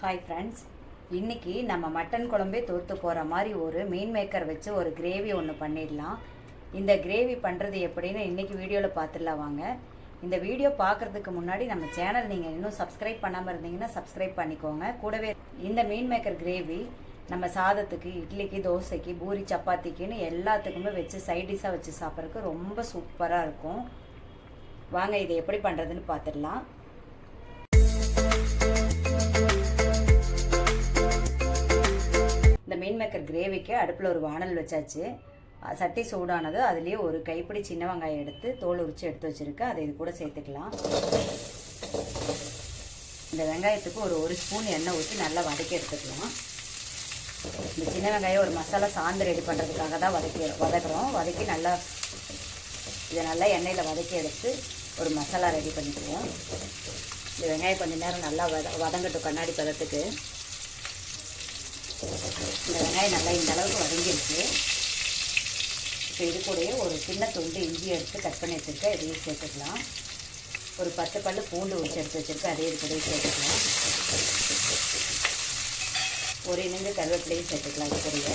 Hi friends இன்றைக்கி நம்ம mutton குழம்பே தோற்று போகிற மாதிரி ஒரு மீன் மேக்கர் வச்சு ஒரு கிரேவி ஒன்று பண்ணிடலாம். இந்த கிரேவி பண்ணுறது எப்படின்னு இன்றைக்கி வீடியோவில் பார்த்துடலாம் வாங்க. இந்த வீடியோ பார்க்குறதுக்கு முன்னாடி நம்ம சேனல் நீங்கள் இன்னும் சப்ஸ்கிரைப் பண்ணாமல் இருந்தீங்கன்னா சப்ஸ்கிரைப் பண்ணிக்கோங்க. கூடவே இந்த மீன் மேக்கர் கிரேவி நம்ம சாதத்துக்கு இட்லிக்கு தோசைக்கு பூரி சப்பாத்திக்குன்னு எல்லாத்துக்குமே வச்சு சைட் டிஷ்ஷாக வச்சு சாப்பிட்றதுக்கு ரொம்ப சூப்பராக இருக்கும். வாங்க இதை எப்படி பண்ணுறதுன்னு பார்த்துடலாம் இந்த மீன் மேக்கர் கிரேவிக்கு அடுப்பில் ஒரு வானல் வச்சாச்சு. சட்டி சூடானது அதுலேயே ஒரு கைப்பிடி சின்ன வெங்காயம் எடுத்து தோல் உரித்து எடுத்து வச்சுருக்கேன் அதை இது கூட சேர்த்துக்கலாம். இந்த வெங்காயத்துக்கு ஒரு ஒரு ஸ்பூன் எண்ணெய் ஊற்றி நல்லா வதக்கி எடுத்துக்கலாம். இந்த சின்ன வெங்காயம் ஒரு மசாலா சாந்து ரெடி பண்ணுறதுக்காக தான் வதக்கி வதக்குறோம். வதக்கி நல்லா இதை நல்லா எண்ணெயில் வதக்கி எடுத்து ஒரு மசாலா ரெடி பண்ணிக்குவோம். இந்த வெங்காயம் கொஞ்ச நேரம் நல்லா வத வதங்கட்டும் கண்ணாடி பதத்துக்கு. இந்த வெங்காயம் நல்லா இந்த அளவுக்கு வதங்கிருச்சு இப்போ இது கூடயே ஒரு சின்ன துண்டு இஞ்சி எடுத்து கட் பண்ணி வச்சுருக்கேன். இதையும் சேர்த்துக்கலாம். ஒரு பத்து பல் பூண்டு உரிச்சு எடுத்து வச்சுருக்கேன். அதையும் இது கூடயே சேர்த்துக்கலாம். ஒரு இணைந்து கருவேப்பிலையும் சேர்த்துக்கலாம் இது கூடயே.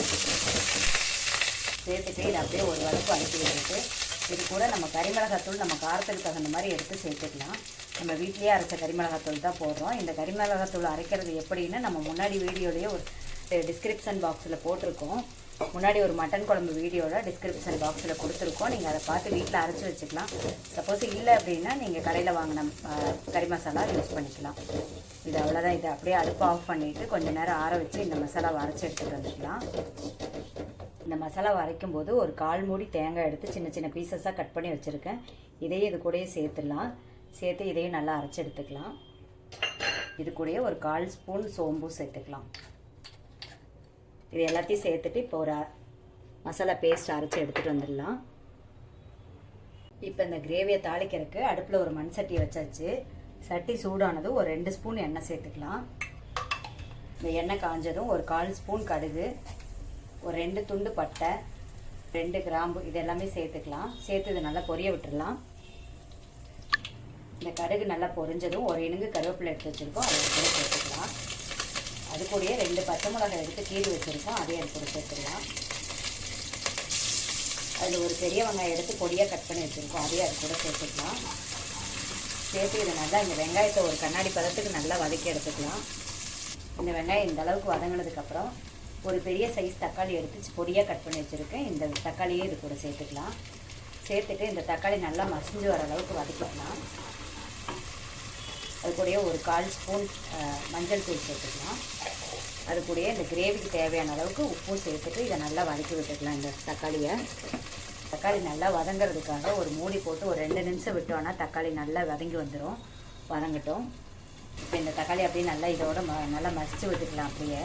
சேர்த்துட்டு இதை அப்படியே ஒரு வளர்ப்பு வதக்கி வச்சுட்டு இது கூட நம்ம கரிமிளகாத்தூள் நம்ம காரத்துக்கு தகுந்த மாதிரி எடுத்து சேர்த்துக்கலாம். நம்ம வீட்லேயே அரைச்ச கரிமிளகாத்தூள் தான் போடுறோம். இந்த கரிமிளகாத்தூள் அரைக்கிறது எப்படின்னு நம்ம முன்னாடி வீடியோலேயே ஒரு டிஸ்கிரிப்ஷன் பாக்ஸில் போட்டிருக்கோம். முன்னாடி ஒரு மட்டன் குழம்பு வீடியோவில் டிஸ்கிரிப்ஷன் பாக்ஸில் கொடுத்துருக்கோம். நீங்கள் அதை பார்த்து வீட்டில் அரைச்சி வச்சுக்கலாம். சப்போஸ் இல்லை அப்படின்னா நீங்கள் கடையில் வாங்கின கறி மசாலா யூஸ் பண்ணிக்கலாம். இது அவ்வளோதான் இதை அப்படியே அடுப்பு ஆஃப் பண்ணிவிட்டு கொஞ்சம் நேரம் ஆற வச்சு இந்த மசாலாவை அரைச்சி எடுத்துகிட்டு வந்துக்கலாம். இந்த மசாலா வரைக்கும் போது ஒரு கால் மூடி தேங்காய் எடுத்து சின்ன சின்ன பீசஸாக கட் பண்ணி வச்சுருக்கேன். இதையும் இது கூடயே சேர்த்துடலாம். சேர்த்து இதையும் நல்லா அரைச்சி எடுத்துக்கலாம். இது கூடயே ஒரு கால் ஸ்பூன் சோம்பும் சேர்த்துக்கலாம். இது எல்லாத்தையும் சேர்த்துட்டு இப்போ ஒரு மசாலா பேஸ்ட் அரைச்சி எடுத்துகிட்டு வந்துடலாம். இப்போ இந்த கிரேவியை தாளிக்கிறதுக்கு அடுப்பில் ஒரு மண் சட்டி வச்சாச்சு. சட்டி சூடானது ஒரு ரெண்டு ஸ்பூன் எண்ணெய் சேர்த்துக்கலாம். இந்த எண்ணெய் காஞ்சதும் ஒரு கால் ஸ்பூன் கடுகு ஒரு ரெண்டு துண்டு பட்டை ரெண்டு கிராம்பு இது எல்லாமே சேர்த்துக்கலாம். சேர்த்து இது நல்லா பொரிய விட்டுடலாம். இந்த கடுகு நல்லா பொரிஞ்சதும் ஒரு இனுங்கு கருவேப்பிலை எடுத்து வச்சுருக்கோம் அதை சேர்த்துக்கலாம். அது கூடயே ரெண்டு பச்சை மிளகாய் எடுத்து கீழ் வச்சுருக்கோம். அதையும் அது கூட சேர்த்துக்கலாம் அதில் ஒரு பெரிய வெங்காயம் எடுத்து பொடியாக கட் பண்ணி வச்சுருக்கோம். அதையும் அது கூட சேர்த்துக்கலாம். சேர்த்து இதை நல்லா இந்த வெங்காயத்தை ஒரு கண்ணாடி பதத்துக்கு நல்லா வதக்கி எடுத்துக்கலாம். இந்த வெங்காயம் இந்த அளவுக்கு வதங்கினதுக்கப்புறம் ஒரு பெரிய சைஸ் தக்காளி எடுத்து பொடியாக கட் பண்ணி வச்சுருக்கேன். இந்த தக்காளியே இது கூட சேர்த்துக்கலாம். சேர்த்துட்டு இந்த தக்காளி நல்லா மசிஞ்சு வர அளவுக்கு வதக்கிக்கலாம். அது கூடயே ஒரு கால் ஸ்பூன் மஞ்சள் தூள் சேர்த்துக்கலாம். அது கூடயே இந்த கிரேவிக்கு தேவையான அளவுக்கு உப்பும் சேர்த்துட்டு இதை நல்லா வதக்கி விட்டுக்கலாம் இந்த தக்காளியை. தக்காளி நல்லா வதங்கிறதுக்காக ஒரு மூடி போட்டு ஒரு ரெண்டு நிமிஷம் விட்டோன்னா தக்காளி நல்லா வதங்கி வந்துடும் வதங்கட்டும். இப்போ இந்த தக்காளி அப்படியே நல்லா இதோட ம நல்லா மசித்து விட்டுக்கலாம் அப்படியே.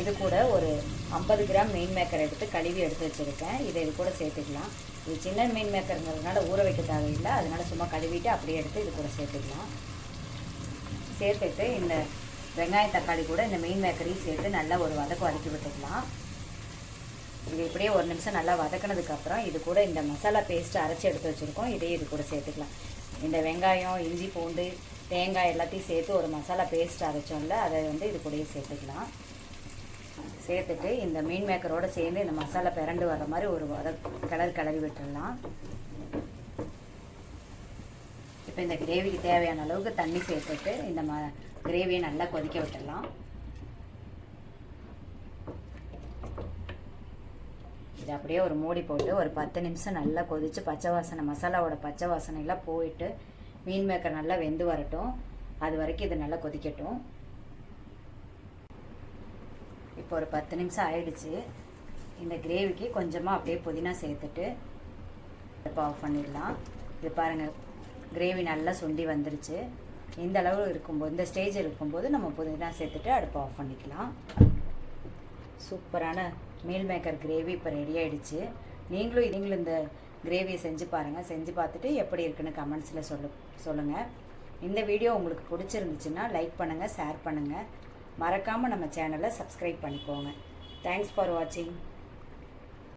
இது கூட ஒரு ஐம்பது கிராம் மீன் மேக்கர் எடுத்து கழுவி எடுத்து வச்சுருக்கேன். இதை இது கூட சேர்த்துக்கலாம். இது சின்ன மீன் மேக்கருங்கிறதுனால ஊற வைக்க தேவையில்லை. அதனால சும்மா கழுவிட்டு அப்படியே எடுத்து இது கூட சேர்த்துக்கலாம். சேர்த்துட்டு இந்த வெங்காயம் தக்காளி கூட இந்த மீன் மேக்கரையும் சேர்த்து நல்லா ஒரு வதக்கு வதக்கி விட்டுக்கலாம். இது இப்படியே ஒரு நிமிஷம் நல்லா வதக்கினதுக்கப்புறம் இது கூட இந்த மசாலா பேஸ்ட்டு அரைச்சி எடுத்து வச்சுருக்கோம். இதையும் இது கூட சேர்த்துக்கலாம். இந்த வெங்காயம் இஞ்சி பூண்டு தேங்காய் எல்லாத்தையும் சேர்த்து ஒரு மசாலா பேஸ்ட் அரைச்சோம்ல அதை வந்து இது கூடயே சேர்த்துக்கலாம். சேர்த்துட்டு இந்த மீன் மேக்கரோடு சேர்ந்து இந்த மசாலா பிறண்டு வர மாதிரி ஒரு வத கிளறி கிளறி விட்டுடலாம். இப்போ இந்த கிரேவிக்கு தேவையான அளவுக்கு தண்ணி சேர்த்துட்டு இந்த ம கிரேவியை நல்லா கொதிக்க விட்டுடலாம். இது அப்படியே ஒரு மூடி போட்டு ஒரு பத்து நிமிஷம் நல்லா கொதித்து பச்சை வாசனை மசாலாவோட பச்சை வாசனையெல்லாம் போயிட்டு மீன் மேக்கர் நல்லா வெந்து வரட்டும். அது வரைக்கும் இது நல்லா கொதிக்கட்டும். இப்போ ஒரு பத்து நிமிஷம் ஆயிடுச்சு. இந்த கிரேவிக்கு கொஞ்சமாக அப்படியே புதினா சேர்த்துட்டு இப்போ ஆஃப் பண்ணிடலாம். இது பாருங்கள் கிரேவி நல்லா சுண்டி வந்துருச்சு. இந்த அளவு இருக்கும்போது இந்த ஸ்டேஜ் இருக்கும்போது நம்ம புதினா சேர்த்துட்டு அடுப்பை ஆஃப் பண்ணிக்கலாம். சூப்பரான மீல் மேக்கர் கிரேவி இப்போ ரெடி ஆகிடுச்சு நீங்களும் நீங்களும் இந்த கிரேவியை செஞ்சு பாருங்கள் செஞ்சு பார்த்துட்டு எப்படி இருக்குன்னு கமெண்ட்ஸில் சொல்லு சொல்லுங்கள் இந்த வீடியோ உங்களுக்கு பிடிச்சிருந்துச்சுன்னா லைக் பண்ணுங்கள் ஷேர் பண்ணுங்கள் மறக்காமல் நம்ம சேனலை சப்ஸ்கிரைப் பண்ணிக்கோங்க. தேங்க்ஸ் ஃபார் வாட்சிங்